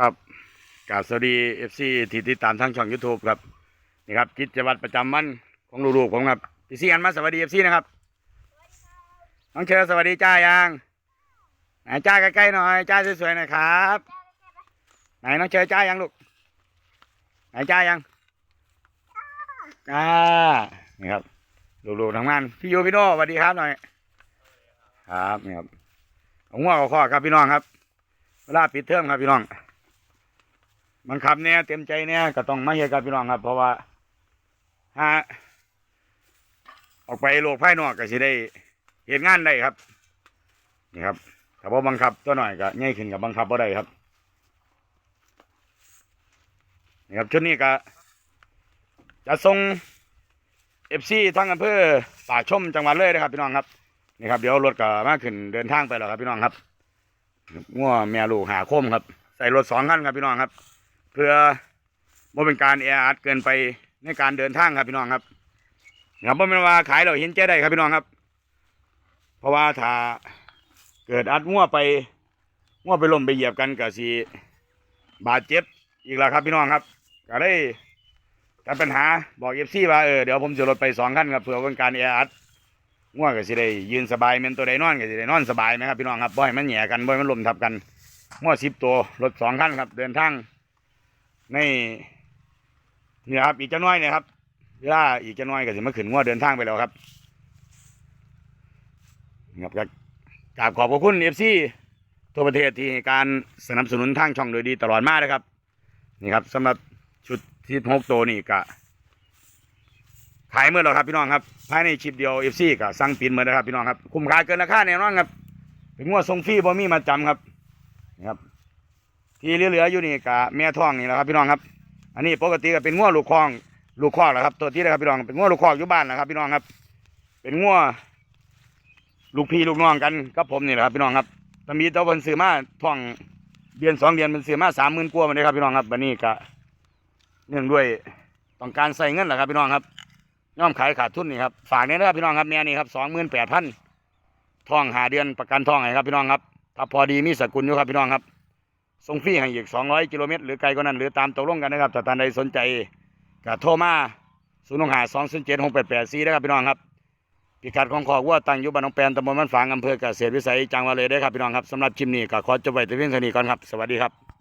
ครับกาบสวัสดีเอฟซีที่ติดตามทางช่องยูทูบครับนี่ครับกิจวัตรประจำวันของลูกๆผมครับพี่ซีอันมาสวัสดีเอฟซีนะครับน้องเชอสวัสดีจ้ายังไหนจ้าใกล้ๆหน่อยจ้าสวยๆหน่อยครับไหนน้องเชอจ้ายังลูกไหนจ้ายังอ่านี่ครับลูกๆทำงานพี่ยูพี่โน่สวัสดีครับหน่อยครับนี่ครับหัวเอข้อครับพี่น้องครับเวลาปิดเทอมครับพี่น้อง มันขับเนี่ยเต็มใจเนี่ยก็ต้องมาเฮียกับพี่น้องครับ เพราะว่าฮะออกไปโลกภายนอกก็สิได้เห็นงานได้ครับ นี่ครับถ้าบ่บังคับตัวหน่อยก็ง่ายขึ้นกับบังคับบ่ได้ครับนี่ครับชุดนี้ก็จะส่งเอฟซีทั้งอำเภอป่าชมจังหวัดเลยนะครับพี่น้องครับนี่ครับเดี๋ยวรถก็มาขึ้นเดินทางไปแล้วครับพี่น้องครับง่วแม่ลูกหาคมครับ ใส่รถสองคันครับพี่น้องครับ เพื่อบ่เป็นการแออัดเกินไปในการเดินทางครับพี่น้องครับครับบ่เป็นว่าขายเราเห็นใจได้ครับพี่น้องครับ เพราะว่าถ้าเกิดอัดง่วไปง่วไปล้มไปเหยียบกันก็สิบาดเจ็บอีกแล้วครับพี่น้องครับก็ได้ตัดปัญหาบอกเอฟซีว่าเออเดี๋ยวผมจะรถไปสองคันครับเพื่อเป็นการแออัดง่วงก็สิได้ยืนสบายแม่นตัวใดนอนก็สิได้นอนสบายนะครับพี่น้องครับบ่ให้มันแหย่กันบ่ให้มันลมทับกันง่วงสิบตัวรถสองคันครับเดินทาง ในนี่ครับ อีกจะน้อยเนี่ยครับเวลาอีกจะน้อยก็สิมาขึ้นง่วเดินทางไปแล้วครับนี่ครับก็กราบขอบพระคุณเอฟซีทั่วประเทศที่การสนับสนุนทางช่องโดยดีตลอดมานะครับ นี่ครับสำหรับชุดที่หกตัวนี่ก็ขายเมื่อแล้วครับพี่น้องครับ ภายในชิปเดียวเอฟซีก็สั่งปินเมื่อนะครับพี่น้องครับ คุ้มค่าเกินราคาแน่นอนครับเป็นงวดทรงฟรีบ่มีมาจำครับนี่ครับ ที่เหลือๆอยู่นี่กับแม่ท้องนี่แหละครับพี่น้องครับ อันนี้ปกติก็เป็นงวลูกคลองลูกคลอกแหละครับ ตัวที่นะครับพี่น้องเป็นงวลูกคลอกอยู่บ้านนะครับ พี่น้องครับ เป็นงวลูกพี่ลูกน้องกันกับผมนี่แหละครับพี่น้องครับตอนมีตัวเพิ่นซื้อมาท้องเดือนสองเดือนมันซื้อมาสามหมื่นกว่ามาเลยครับพี่น้องครับวันนี้ก็เนื่องด้วยต้องการใส่เงินแหละครับพี่น้องครับย่อมขายขาดทุนนี่ครับฝากเนี่ยนะครับพี่น้องครับแม่นี่ครับสองหมื่นแปดพันทองหาเดือนประกันทองให้ครับพี่น้องครับถ้าพอดีมีสกุลอยู่ครับพี่น้องครับ ส่งฟรีให้อีกสองร้อยกิโลเมตร หรือไกลกว่านั้น หรือตามตกลงกันนะครับถ้าท่านใดสนใจก็โทรมาศูนย์หาสองศูนย์เจ็ดหกแปดแปดสี่นะครับพี่น้องครับพิกัดของขอกว่าตั้งอยู่บ้านหนองแปนตำบลมันฝางอำเภอเกษตรวิสัยจังหวัดเลยได้ครับพี่น้องครับสำหรับชิมนี้ก็ขอจบไว้แต่เพียงเท่านี้ก่อนครับ สวัสดีครับ